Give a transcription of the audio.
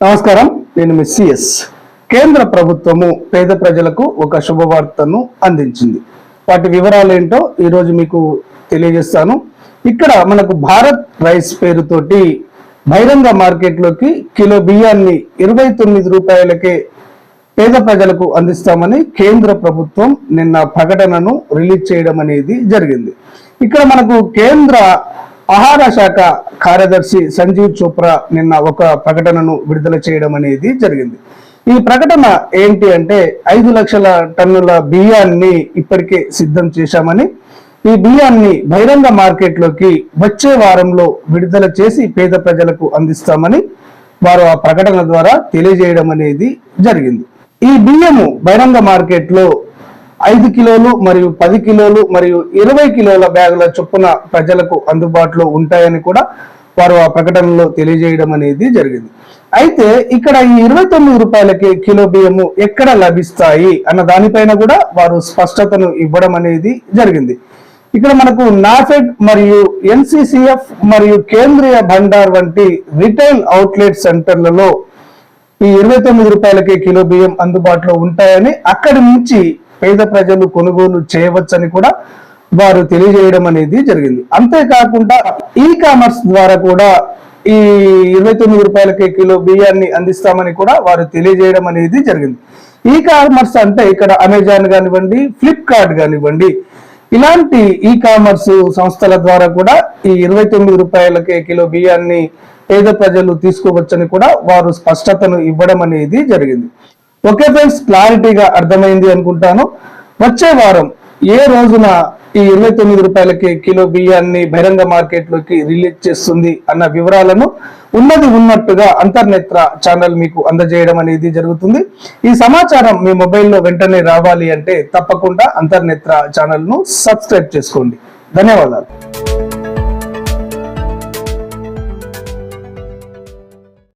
నమస్కారం. నేను miss CS కేంద్ర ప్రభుత్వము పేద ప్రజలకు ఒక శుభవార్తను అందించింది. వాటి వివరాలు ఏంటో ఈరోజు మీకు తెలియజేస్తాను. ఇక్కడ మనకు భారత్ రైస్ పేరుతోటి బహిరంగ మార్కెట్లోకి కిలో బియ్యాన్ని ఇరవై తొమ్మిది రూపాయలకే పేద ప్రజలకు అందిస్తామని కేంద్ర ప్రభుత్వం నిన్న ప్రకటనను రిలీజ్ చేయడం అనేది జరిగింది. ఇక్కడ మనకు కేంద్ర ఆహార శాఖ కార్యదర్శి సంజీవ్ చోప్రా నిన్న ఒక ప్రకటనను విడుదల చేయడం అనేది జరిగింది. ఈ ప్రకటన ఏంటి అంటే ఐదు లక్షల టన్నుల బియ్యాన్ని ఇప్పటికే సిద్ధం చేశామని ఈ బియ్యాన్ని బహిరంగ మార్కెట్లోకి వచ్చే వారంలో విడుదల చేసి పేద ప్రజలకు అందిస్తామని వారు ఆ ప్రకటన ద్వారా తెలియజేయడం అనేది జరిగింది. ఈ బియ్యము బహిరంగ మార్కెట్లో ఐదు కిలోలు మరియు పది కిలోలు మరియు ఇరవై కిలోల బ్యాగుల చొప్పున ప్రజలకు అందుబాటులో ఉంటాయని కూడా వారు ఆ ప్రకటనలో తెలియజేయడం అనేది జరిగింది. అయితే ఇక్కడ ఈ ఇరవై తొమ్మిది రూపాయలకి కిలో బియ్యము ఎక్కడ లభిస్తాయి అన్న దానిపైన కూడా వారు స్పష్టతను ఇవ్వడం అనేది జరిగింది. ఇక్కడ మనకు నాఫెడ్ మరియు ఎన్సిసిఎఫ్ మరియు కేంద్రీయ భండార్ వంటి రిటైల్ అవుట్లెట్ సెంటర్లలో ఈ ఇరవై తొమ్మిది రూపాయలకే కిలో బియ్యం అందుబాటులో ఉంటాయని అక్కడి నుంచి పేద ప్రజలు కొనుగోలు చేయవచ్చని కూడా వారు తెలియజేయడం అనేది జరిగింది. అంతేకాకుండా ఈ కామర్స్ ద్వారా కూడా ఈ ఇరవై తొమ్మిది రూపాయలకే కిలో బియ్యాన్ని అందిస్తామని కూడా వారు తెలియజేయడం అనేది జరిగింది. ఈ కామర్స్ అంటే ఇక్కడ అమెజాన్ కానివ్వండి ఫ్లిప్కార్ట్ కానివ్వండి ఇలాంటి ఈ కామర్స్ సంస్థల ద్వారా కూడా ఈ ఇరవై తొమ్మిది రూపాయలకే కిలో బియ్యాన్ని పేద ప్రజలు తీసుకోవచ్చని కూడా వారు స్పష్టతను ఇవ్వడం అనేది జరిగింది. ఓకే ఫ్రెండ్స్ క్లారిటీగా అర్థమైంది అనుకుంటాను. వచ్చే వారం ఏ రోజున ఈ ఇరవై తొమ్మిది రూపాయలకి కిలో బియ్యాన్ని బహిరంగ మార్కెట్లోకి రిలీజ్ చేస్తుంది అన్న వివరాలను ఉన్నది ఉన్నట్టుగా అంతర్నేత్ర ఛానల్ మీకు అందజేయడం అనేది జరుగుతుంది. ఈ సమాచారం మీ మొబైల్లో వెంటనే రావాలి అంటే తప్పకుండా అంతర్నేత్ర ఛానల్ను సబ్స్క్రైబ్ చేసుకోండి. ధన్యవాదాలు.